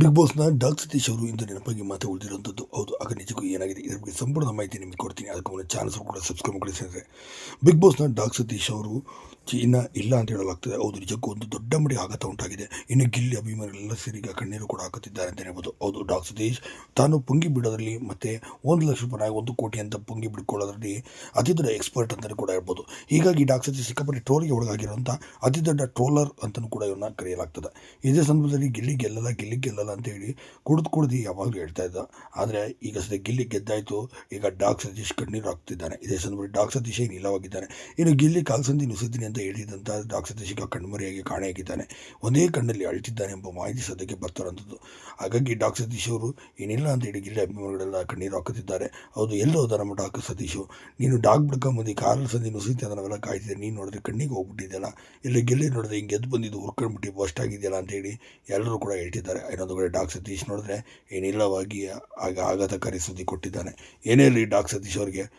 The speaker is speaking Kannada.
ಬಿಗ್ ಬಾಸ್ನ ಡಾಕ್ ಸತೀಶ್ ಅವರು ಇಂದು ನೆನಪಾಗಿ ಮಾತು ಉಳಿದಿರುವಂಥದ್ದು ಹೌದು, ಆಗ ನಿಜಕ್ಕೂ ಏನಾಗಿದೆ? ಇದ್ರ ಬಗ್ಗೆ ಸಂಪೂರ್ಣ ಮಾಹಿತಿ ನಿಮಗೆ ಕೊಡ್ತೀನಿ. ಅದಕ್ಕೆ ಮುನ್ನ ಚಾನಲ್ಸ್ ಕೂಡ ಸಬ್ಸ್ಕ್ರೈಬ್ ಮಾಡಿ ಸ್ನೇಹಿತರೆ. ಬಿಗ್ ಬಾಸ್ನ ಡಾಕ್ ಸತೀಶ್ ಅವರು ಚಿ- ಇನ್ನ ಇಲ್ಲ ಅಂತ ಹೇಳಲಾಗ್ತದೆ. ಹೌದು, ನಿಜಕ್ಕೂ ಒಂದು ದೊಡ್ಡ ಮಡಿ ಆಘಾತ ಉಂಟಾಗಿದೆ. ಇನ್ನು ಗಿಲ್ಲಿ ಅಭಿಮಾನಿಗಳೆಲ್ಲ ಸೇರಿಗ ಕಣ್ಣೀರು ಕೂಡ ಹಾಕುತ್ತಿದ್ದಾರೆ ಅಂತ ಹೇಳ್ಬೋದು. ಹೌದು ಡಾಕ್ ಸತೀಶ್, ತಾನು ಪುಂಗಿ ಬಿಡೋದ್ರಲ್ಲಿ ಮತ್ತೆ ಒಂದು ಲಕ್ಷ ರೂಪಾಯಿ ಒಂದು ಕೋಟಿ ಅಂತ ಪುಂಗಿ ಬಿಡ್ಕೊಳ್ಳೋದ್ರಲ್ಲಿ ಅತಿ ದೊಡ್ಡ ಎಕ್ಸ್ಪರ್ಟ್ ಅಂತಲೂ ಕೂಡ ಹೇಳ್ಬೋದು. ಹೀಗಾಗಿ ಡಾಕ್ ಸತೀಶ್ ಸಿಕ್ಕಾಪಟ್ಟೆ ಟ್ರೋಲ್ಗೆ ಒಳಗಾಗಿರುವಂಥ ಅತಿ ದೊಡ್ಡ ಟ್ರೋಲರ್ ಅಂತಲೂ ಕೂಡ ಇವನ್ನ ಕರೆಯಲಾಗ್ತದೆ. ಇದೇ ಸಂದರ್ಭದಲ್ಲಿ ಗಿಲ್ಲಿ ಗೆಲ್ಲಲ್ಲ ಗಿಲ್ಲಿ ಗೆಲ್ಲಲ್ಲ ಅಂತ ಹೇಳಿ ಕುಡಿದು ಕುಡಿದು ಯಾವಾಗಲೂ ಹೇಳ್ತಾ ಇದ್ದ? ಆದರೆ ಈಗ ಸದ್ಯ ಗಿಲ್ಲಿ ಗೆದ್ದಾಯಿತು. ಈಗ ಡಾಕ್ ಸತೀಶ್ ಕಣ್ಣೀರು ಹಾಕ್ತಿದ್ದಾನೆ. ಇದೇ ಸಂದರ್ಭದಲ್ಲಿ ಡಾಕ್ ಸತೀಶ್ ಏನು ಇಲ್ಲವಾಗಿದ್ದಾನೆ. ಇನ್ನು ಗಿಲ್ಲಿ ಕಾಲ್ಸಂದಿ ನುಸುತ್ತೀನಿ ಅಂತ ಹೇಳಿದಂಥ ಡಾಕ್ಟರ್ ಈಗ ಕಣ್ಮರೆಯಾಗಿ ಕಾಣೆಯಾಗಿದ್ದಾನೆ ಒಂದೇ ಕಣ್ಣಲ್ಲಿ ಅಳ್ತಿದ್ದಾನೆ ಎಂಬ ಮಾಹಿತಿ ಸದ್ಯಕ್ಕೆ ಬರ್ತಾರಂಥದ್ದು ಹಾಗಾಗಿ ಡಾಕ್ಟರ್ ಸತೀಶ್ ಅವರು, ಏನಿಲ್ಲ ಅಂತ ಹೇಳಿ ಗಿಲ್ಲಿ ಅಭಿಮಾನಿಗಳೆಲ್ಲ ಕಣ್ಣೀರು ಹಾಕುತ್ತಿದ್ದಾರೆ. ಹೌದು, ಎಲ್ಲೋ ಹೋದ ನಮ್ಮ ಡಾಕ್ಟರ್ ಸತೀಶು ನೀನು ಡಾಕ್ ಬಿಡ್ಕೊಂಬಂದು ಕಾರಲ್ಲಿ ಸಂದಿ ನುಸುತ್ತಿ ಅಂತ ನಾವೆಲ್ಲ ಕಾಯ್ತಿದ್ದೆ. ನೀನು ನೋಡಿದ್ರೆ ಕಣ್ಣಿಗೆ ಹೋಗ್ಬಿಟ್ಟಿದ್ದೆಲ್ಲ ಇಲ್ಲಿ ಗೆಲ್ಲಿ ನೋಡಿದ್ರೆ ಹಿಂಗೆ ಎದ್ದು ಬಂದಿದ್ದು ಹುರ್ಕೊಂಡ್ಬಿಟ್ಟು ಬಸ್ಟ್ ಆಗಿದೆಯಲ್ಲ ಅಂತೇಳಿ ಎಲ್ಲರೂ ಕೂಡ ಹೇಳ್ತಿದ್ದಾರೆ. ಇನ್ನೊಂದು ಕಡೆ ಡಾಕ್ ಸತೀಶ್ ನೋಡಿದ್ರೆ ಏನಿಲ್ಲವಾಗಿ ಆಗ ಆಘಾತಕಾರಿ ಸುದ್ದಿ ಕೊಟ್ಟಿದ್ದಾನೆ. ಏನೇ ಇರಲಿ ಡಾಕ್ ಸತೀಶ್ ಅವರಿಗೆ